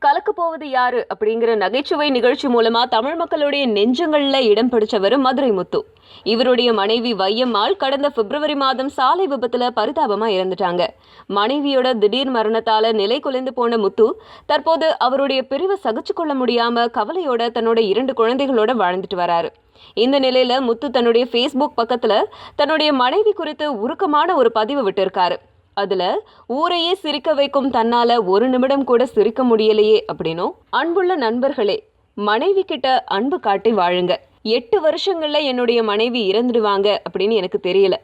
கலக்க போவது யாரு அப்படிங்கிற நகைச்சுவை நிகழ்ச்சி மூலமா தமிழ் மக்களுடைய நெஞ்சங்கள்ல இடம் பிடிச்சவர் மதுரை முத்து. இவருடைய மனைவி வையம்மாள் கடந்த பிப்ரவரி மாதம் சாலை விபத்துல பரிதாபமா இறந்துட்டாங்க. மனைவியோட திடீர் மரணத்தால நிலை குலைந்து போன முத்து தற்போது அவருடைய பிரிவை சகிச்சு கொள்ள முடியாம கவலையோட தன்னோட இரண்டு குழந்தைகளோட வாழ்ந்துட்டு வராரு. இந்த நிலையில முத்து தன்னுடைய ஃபேஸ்புக் பக்கத்துல தன்னுடைய மனைவி குறித்து உருக்கமான ஒரு பதிவு விட்டிருக்காரு. அதில் ஊரையே சிரிக்க வைக்கும் தன்னால் ஒரு நிமிடம் கூட சிரிக்க முடியலையே அப்படின்னும் அன்புள்ள நண்பர்களே மனைவி கிட்ட அன்பு காட்டி வாழுங்க. எட்டு வருஷங்கள்ல என்னுடைய மனைவி இறந்துடுவாங்க அப்படின்னு எனக்கு தெரியல.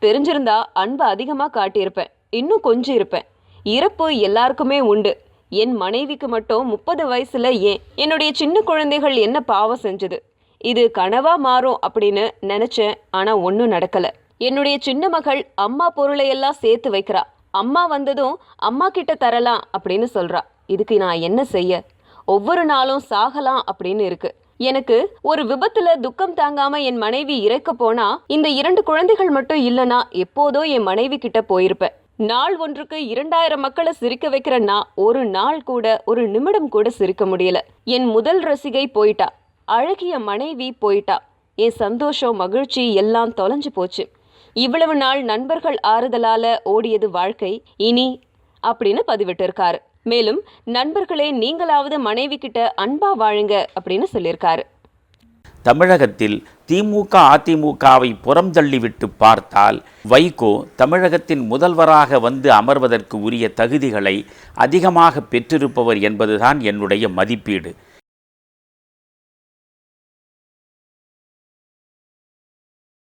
தெரிஞ்சிருந்தா அன்பு அதிகமாக காட்டியிருப்பேன். இன்னும் கொஞ்சம் இருப்பேன். இறப்பு எல்லாருக்குமே உண்டு. என் மனைவிக்கு மட்டும் முப்பது வயசுல ஏன்? என்னுடைய சின்ன குழந்தைகள் என்ன பாவம் செஞ்சது? இது கனவா மாறும் அப்படின்னு நினைச்சேன். ஆனா ஒன்றும் நடக்கல. என்னுடைய சின்ன மகள் அம்மா பொருளை எல்லாம் சேர்த்து வைக்கிறா. அம்மா வந்ததும் அம்மா கிட்ட தரலாம் அப்படின்னு சொல்றா. இதுக்கு நான் என்ன செய்ய? ஒவ்வொரு நாளும் சாகலாம் அப்படின்னு இருக்கு. எனக்கு ஒரு விபத்துல துக்கம் தாங்காம என் மனைவி இறக்க போனா இந்த இரண்டு குழந்தைகள் மட்டும் இல்லனா எப்போதோ என் மனைவி கிட்ட போயிருப்பேன். நாள் ஒன்றுக்கு இரண்டாயிரம் மக்களை சிரிக்க வைக்கிற நான் ஒரு நாள் கூட ஒரு நிமிடம் கூட சிரிக்க முடியல. என் முதல் ரசிகை போயிட்டா. அழகிய மனைவி போயிட்டா. என் சந்தோஷம் மகிழ்ச்சி எல்லாம் தொலைஞ்சு போச்சு. இவ்வளவு நாள் நண்பர்கள் ஆறுதலால ஓடியது வாழ்க்கை. இனி அப்படின்னு பதிவிட்டிருக்காரு. மேலும் நண்பர்களே நீங்களாவது மனைவி கிட்ட அன்பா வாழுங்க அப்படின்னு சொல்லியிருக்காரு. தமிழகத்தில் திமுக அதிமுகவை புறம் தள்ளிவிட்டு பார்த்தால் வைகோ தமிழகத்தின் முதல்வராக வந்து அமர்வதற்கு உரிய தகுதிகளை அதிகமாக பெற்றிருப்பவர் என்பதுதான் என்னுடைய மதிப்பீடு.